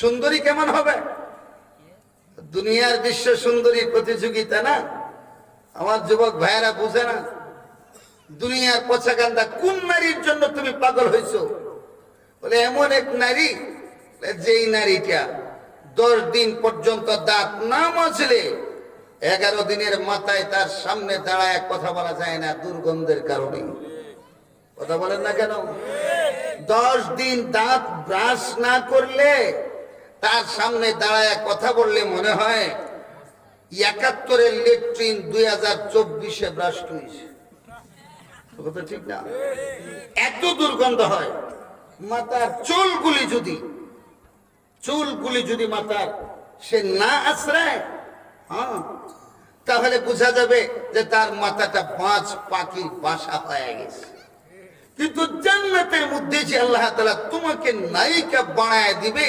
সুন্দরী কেমন হবে? দুনিয়ার বিশ্ব সুন্দরী প্রতিযোগিতা না? আমার যুবক ভাইয়েরা বুঝে না। দুনিয়ার পছাকান্দা কোন নারীর জন্য তুমি পাগল হয়েছো? বলে, এমন এক নারী যেই নারীটা দশ দিন পর্যন্ত দাঁত না মাজলে এগারো দিনের মাথায় তার সামনে দাঁড়ায় কথা বলা যায় না দুর্গন্ধের কারণে। কথা বলেন না কেন? দশ দিন দাঁত ব্রাশ না করলে তার সামনে দাঁড়ায় কথা বললে মনে হয় একাত্তরের লেট্রিন দুই হাজার চব্বিশে ব্রাশ হয়েছে ঠিক না? এত দুর্গন্ধ হয়। মাথার চুলগুলি যদি চুলগুলি যদি মাথার সে না আশ্রয় হ্যাঁ তাহলে বোঝা যাবে যে তার মাথাটা পাঁচ পাখির বাসা হয়ে গেছে। কিন্তু জান্নাতের মধ্যে যে আল্লাহ তালা তোমাকে নায়িকা বানায় দিবে